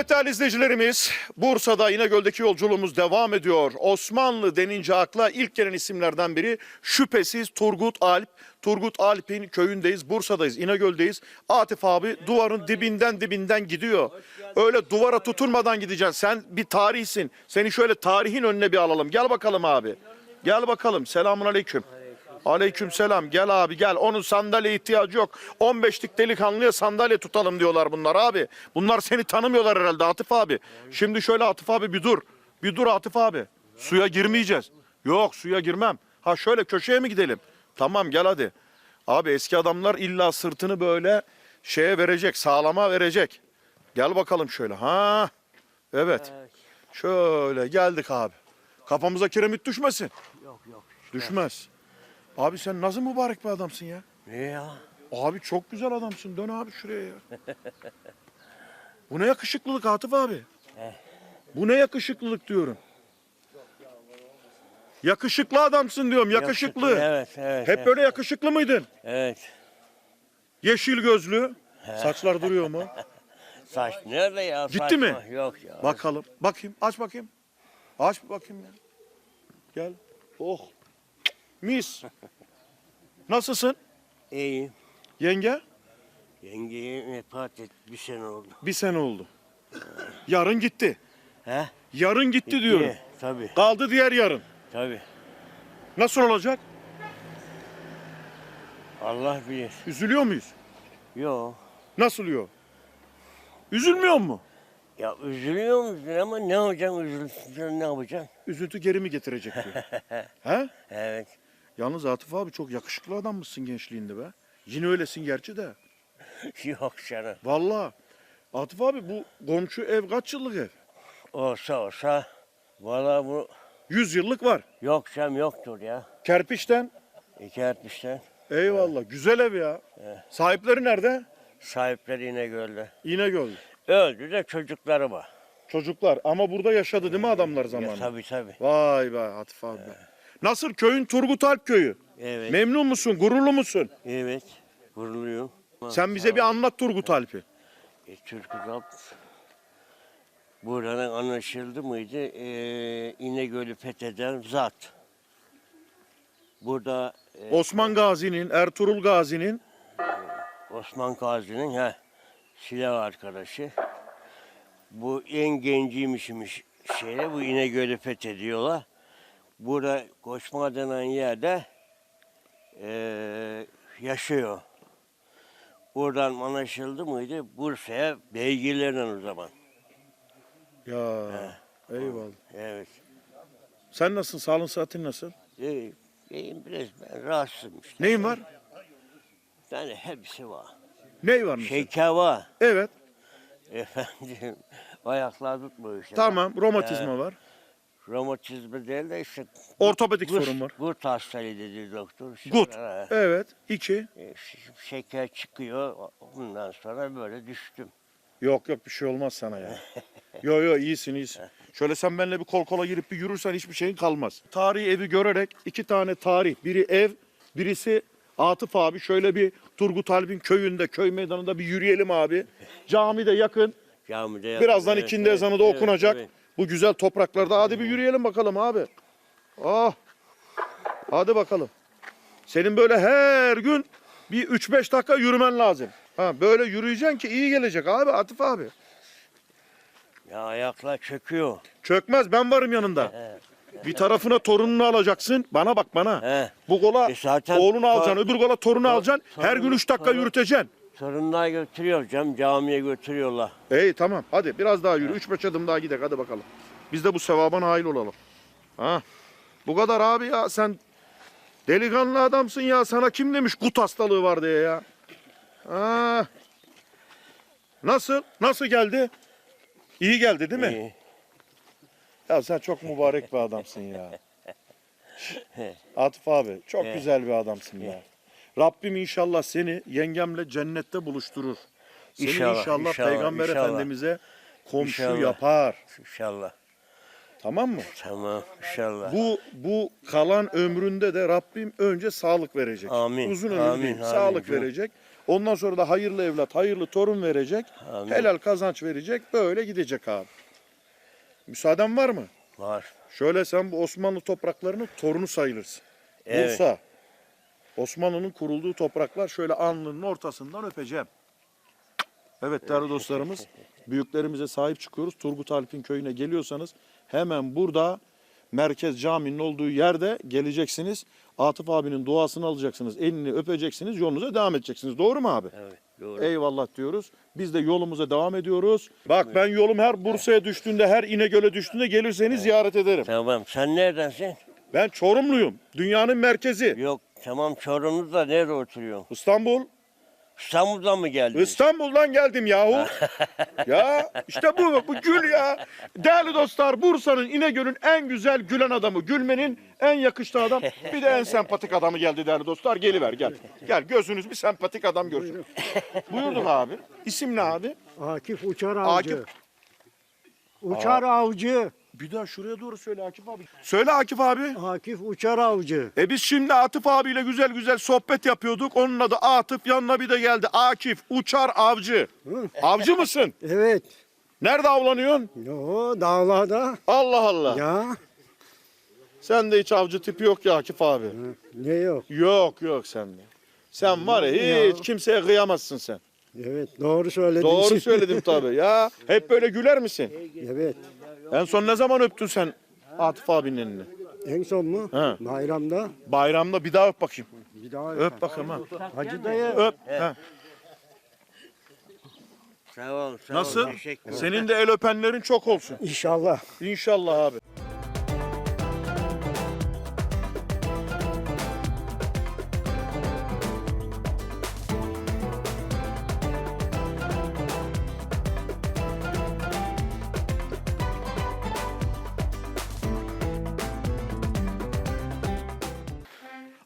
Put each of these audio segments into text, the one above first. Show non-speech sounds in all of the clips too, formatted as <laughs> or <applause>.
Evet değerli izleyicilerimiz, Bursa'da İnegöl'deki yolculuğumuz devam ediyor. Osmanlı denince akla ilk gelen isimlerden biri şüphesiz Turgut Alp. Turgut Alp'in köyündeyiz, Bursa'dayız, İnegöl'deyiz. Atif abi duvarın dibinden dibinden gidiyor. Öyle duvara tutunmadan gideceksin. Sen bir tarihsin. Seni şöyle tarihin önüne bir alalım. Gel bakalım abi. Gel bakalım. Selamun aleyküm. Aleyküm selam. Gel abi gel. Onun sandalye ihtiyacı yok. 15'lik delikanlıya sandalye tutalım diyorlar bunlar abi. Bunlar seni tanımıyorlar herhalde Atif abi. Şimdi şöyle Atif abi bir dur. Bir dur Atif abi. Suya girmeyeceğiz. Yok suya girmem. Ha şöyle köşeye mi gidelim? Tamam gel hadi. Abi eski adamlar illa sırtını böyle şeye verecek, sağlama verecek. Gel bakalım şöyle. Ha. Evet. Şöyle geldik abi. Kafamıza kiremit düşmesin. Yok yok. Düşmez. Abi sen nasıl mübarek bir adamsın ya? Ne ya? Abi çok güzel adamsın. Dön abi şuraya ya. Bu ne yakışıklılık Atıf abi? Eh. Bu ne yakışıklılık diyorum. Yakışıklı adamsın diyorum. Yakışıklı. Evet evet. Hep evet. böyle yakışıklı mıydın? Evet. Yeşil gözlü. Saçlar duruyor mu? Saç nerede ya? Gitti Saçma. mi? Yok ya. Bakalım. Bakayım. Aç bakayım. Aç bakayım ya. Gel. Oh. Mis. Nasılsın? İyi. Yenge? Yengeyi vefat etti. Bir sene oldu. Bir sene oldu. Yarın gitti. He? Yarın gitti diyorum. İyi, Tabii Kaldı diğer yarın. tabii. Nasıl olacak? Allah bilir. Üzülüyor muyuz? Yok. Nasıl oluyor? Üzülmüyor mu? Ya üzülüyor musun ama ne yapacaksın üzülsün ne yapacaksın? Üzüntü geri mi getirecek diyor. <laughs> He? Evet. Yalnız Atıf abi çok yakışıklı adammışsın gençliğinde be. Yine öylesin gerçi de. <laughs> Yok canım. Vallahi. Atıf abi bu komşu ev kaç yıllık ev? Olsa olsa. Valla bu 100 yıllık var. yok canım yoktur ya. Kerpiçten. İki etmişten. Eyvallah. Güzel ev ya. Sahipleri nerede? Sahipleri yine gördü. İnegöl. Öldü de çocukları var. Çocuklar. Ama burada yaşadı değil mi adamlar Ya, zamanında? tabii tabii. Vay be Atıf abi. be. Nasıl köyün Turgut Alp köyü? Evet. Memnun musun? Gururlu musun? Evet. Vuruluyor. Sen bize bir anlat Turgut Alp'i. E, Türk Uzak buradan anlaşıldı mıydı? E, İnegöl'ü fetheden zat. Burada e, Osman Gazi'nin, Ertuğrul Gazi'nin Osman Gazi'nin ha silah arkadaşı. Bu en genciymişmiş şeye bu İnegöl'ü fethediyorlar. Burada Koçma denen yerde e, yaşıyor. Buradan anlaşıldı mıydı? Bursa'ya beygirlerden o zaman. ya eyvallah. Evet. Sen nasılsın? Sağlığın saatin nasıl? İyi, iyiyim biraz ben rahatsızım işte. Neyin var? Yani hepsi var. Ney var mesela? Şeker var. Evet. Efendim <laughs> ayaklar tutmuyor işte. Tamam. Romatizma var. Romatizma değil de işte Ortopedik gurt- sorun var. Gurt hastalığı dedi doktor. İşte Gut. ha, Evet. İki. e, ş- Şeker çıkıyor. Bundan sonra böyle düştüm. Yok yok bir şey olmaz sana ya. Yo yo iyisin iyisin. Şöyle sen benimle bir kol kola girip bir yürürsen hiçbir şeyin kalmaz. Tarihi evi görerek iki tane tarih. Biri ev, birisi Atıf abi. Şöyle bir Turgut Alp'in köyünde, köy meydanında bir yürüyelim abi. Cami de yakın. Camide Birazdan evet, ikindi ezanı da evet, okunacak. evet. Bu güzel topraklarda. Hadi bir yürüyelim bakalım abi. Ah. Hadi bakalım. Senin böyle her gün bir 3-5 dakika yürümen lazım. Ha böyle yürüyeceksin ki iyi gelecek abi Atif abi. Ya ayaklar çöküyor. Çökmez ben varım yanında. Bir tarafına torununu alacaksın. Bana bak bana. He. Bu kola E zaten oğlunu alacaksın. Öbür kola torunu tor- alacaksın. Her gün torunu- 3 dakika yürüteceksin. Torunlar götürüyor cam camiye götürüyorlar. İyi tamam hadi biraz daha yürü. 3-5 adım daha gidelim hadi bakalım. Biz de bu sevaba nail olalım. Ha. Bu kadar abi ya sen delikanlı adamsın ya. Sana kim demiş gut hastalığı var diye ya. Ha. Nasıl? Nasıl geldi? İyi geldi değil mi? İyi. Ya sen çok mübarek bir adamsın ya. <laughs> Atıf abi çok güzel bir adamsın ya. Rabbim inşallah seni yengemle cennette buluşturur. Seni inşallah, İnşallah, inşallah, Peygamber inşallah. Efendimiz'e komşu İnşallah. yapar. İnşallah. Tamam mı? Tamam inşallah. Bu bu kalan ömründe de Rabbim önce sağlık verecek. Amin, Uzun ömür amin, değil, amin sağlık canım. verecek. Ondan sonra da hayırlı evlat, hayırlı torun verecek. Amin. Helal kazanç verecek. Böyle gidecek abi. Müsaaden var mı? Var. Şöyle sen bu Osmanlı topraklarının torunu sayılırsın. Evet. Bursa. Osmanlı'nın kurulduğu topraklar şöyle alnının ortasından öpeceğim. Evet değerli dostlarımız, <laughs> büyüklerimize sahip çıkıyoruz. Turgut Alp'in köyüne geliyorsanız hemen burada merkez caminin olduğu yerde geleceksiniz. Atıf abinin duasını alacaksınız, elini öpeceksiniz, yolunuza devam edeceksiniz. Doğru mu abi? Evet. Doğru. Eyvallah diyoruz. Biz de yolumuza devam ediyoruz. Bak ben yolum her Bursa'ya düştüğünde, her İnegöl'e düştüğünde gelirseniz ziyaret ederim. Tamam. Sen neredensin? Ben Çorumluyum. Dünyanın merkezi. Yok. Tamam Çorum'da nerede oturuyorsun? İstanbul. İstanbul'dan mı geldin? İstanbul'dan geldim yahu. <laughs> ya işte bu, bu gül ya. Değerli dostlar Bursa'nın İnegöl'ün en güzel gülen adamı. Gülmenin en yakıştığı adam. Bir de en sempatik adamı geldi değerli dostlar. Geliver gel. Gel gözünüz bir sempatik adam görsün. Buyurduk abi. İsim ne abi? Akif Uçar Avcı. Akif. Uçar Avcı. Bir daha şuraya doğru söyle Akif abi. Söyle Akif abi. Akif Uçar Avcı. E biz şimdi Atıf abiyle güzel güzel sohbet yapıyorduk. Onun adı Atıf yanına bir de geldi. Akif Uçar Avcı. Avcı mısın? Evet. Nerede avlanıyorsun? Yo dağlarda. Allah Allah. Ya. Sende hiç avcı tipi yok ya Akif abi. Ne yok. Yok yok sende. Sen var ya Ya. hiç kimseye kıyamazsın sen. Evet doğru söyledin. Doğru <laughs> söyledim tabii ya. Hep böyle güler misin? Evet. En son ne zaman öptün sen Atıf abinin elini? En son mu? He. Bayramda. Bayramda bir daha öp bakayım. Bir daha Öp bakayım ha. Hacı dayı. Öp. Ha. Sağ ol. Sağ Nasıl? Ol. Teşekkür ederim. Senin de el öpenlerin çok olsun. İnşallah. İnşallah abi.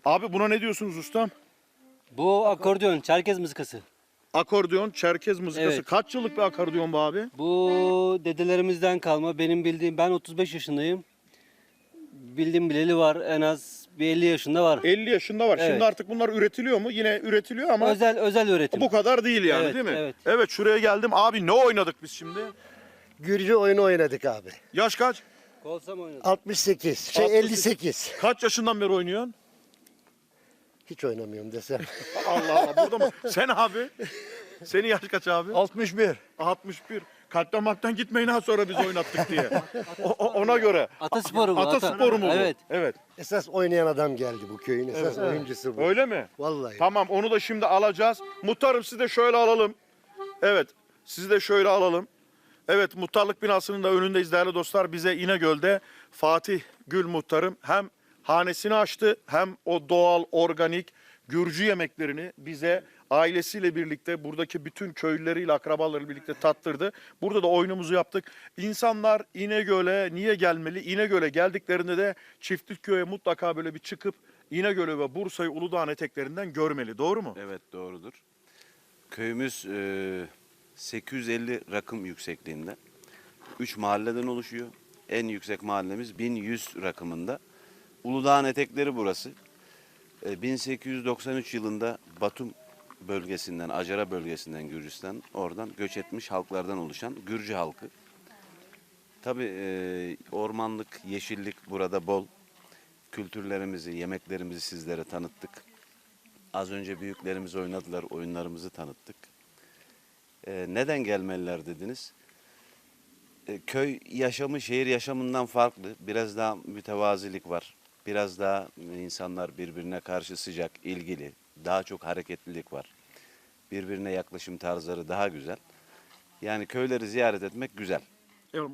Abi buna ne diyorsunuz ustam? Bu akordeon, Çerkez mızıkası. Akordeon, Çerkez mızıkası. Evet. Kaç yıllık bir akordeon bu abi? Bu dedelerimizden kalma. Benim bildiğim, ben 35 yaşındayım. Bildiğim bileli var. En az bir 50 yaşında var. 50 yaşında var. Şimdi Evet. artık bunlar üretiliyor mu? Yine üretiliyor ama Özel özel üretim. bu kadar değil yani Evet, değil mi? evet. evet şuraya geldim. Abi ne oynadık biz şimdi? Gürcü oyunu oynadık abi. Yaş kaç? Kolsam oynadım. 68, şey 68. 58. Kaç yaşından beri oynuyorsun? Hiç oynamıyorum desem. <laughs> Allah Allah burada mı? Sen abi? Senin yaş kaç abi? 61. 61. Kalpten maktan gitmeyin ha sonra biz oynattık diye. <laughs> O- o- ona göre. Atasporu bu. Ata sporu mu bu? Evet. Evet. Esas oynayan adam geldi bu köyün. Esas oyuncusu bu. Öyle mi? Vallahi. Tamam onu da şimdi alacağız. Muhtarım sizi de şöyle alalım. Evet sizi de şöyle alalım. Evet muhtarlık binasının da önündeyiz değerli dostlar. Bize İnegöl'de Fatih Gül muhtarım hem hanesini açtı hem o doğal organik Gürcü yemeklerini bize ailesiyle birlikte buradaki bütün köylüleriyle akrabalarıyla birlikte tattırdı. Burada da oyunumuzu yaptık. İnsanlar İnegöl'e niye gelmeli? İnegöl'e geldiklerinde de Çiftlikköy'e mutlaka böyle bir çıkıp İnegöl'ü ve Bursa'yı Uludağ'ın eteklerinden görmeli. Doğru mu? Evet doğrudur. Köyümüz e, 850 rakım yüksekliğinde. 3 mahalleden oluşuyor. En yüksek mahallemiz 1100 rakımında. Uludağ'ın etekleri burası. E, 1893 yılında Batum bölgesinden, Acara bölgesinden Gürcistan, oradan göç etmiş halklardan oluşan Gürcü halkı. Tabii e, ormanlık, yeşillik burada bol. Kültürlerimizi, yemeklerimizi sizlere tanıttık. Az önce büyüklerimiz oynadılar, oyunlarımızı tanıttık. Ee, neden gelmeliler dediniz? Ee, köy yaşamı şehir yaşamından farklı. Biraz daha mütevazilik var. Biraz daha insanlar birbirine karşı sıcak, ilgili. Daha çok hareketlilik var. Birbirine yaklaşım tarzları daha güzel. Yani köyleri ziyaret etmek güzel.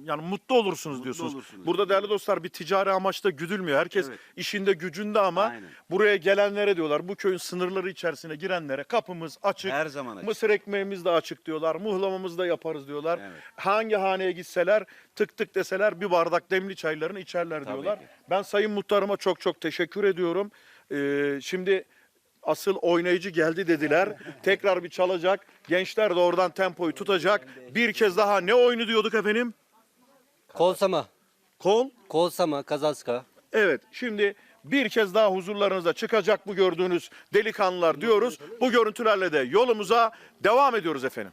Yani mutlu olursunuz diyorsunuz. Burada değerli dostlar bir ticari amaçta güdülmüyor. Herkes işinde gücünde ama Aynen. buraya gelenlere diyorlar. Bu köyün sınırları içerisine girenlere kapımız açık. Her zaman açık. Mısır ekmeğimiz de açık diyorlar. Muhlamamızı da yaparız diyorlar. Evet. Hangi haneye gitseler tık tık deseler bir bardak demli çaylarını içerler Tabii diyorlar. ki. Ben Sayın Muhtarıma çok çok teşekkür ediyorum. Ee, şimdi asıl oynayıcı geldi dediler. <laughs> Tekrar bir çalacak. Gençler de oradan tempoyu tutacak. Bir kez daha ne oyunu diyorduk efendim? Kolsama. Kol. Kolsama, Kazaska. Evet şimdi bir kez daha huzurlarınıza çıkacak bu gördüğünüz delikanlılar diyoruz. Bu görüntülerle de yolumuza devam ediyoruz efendim.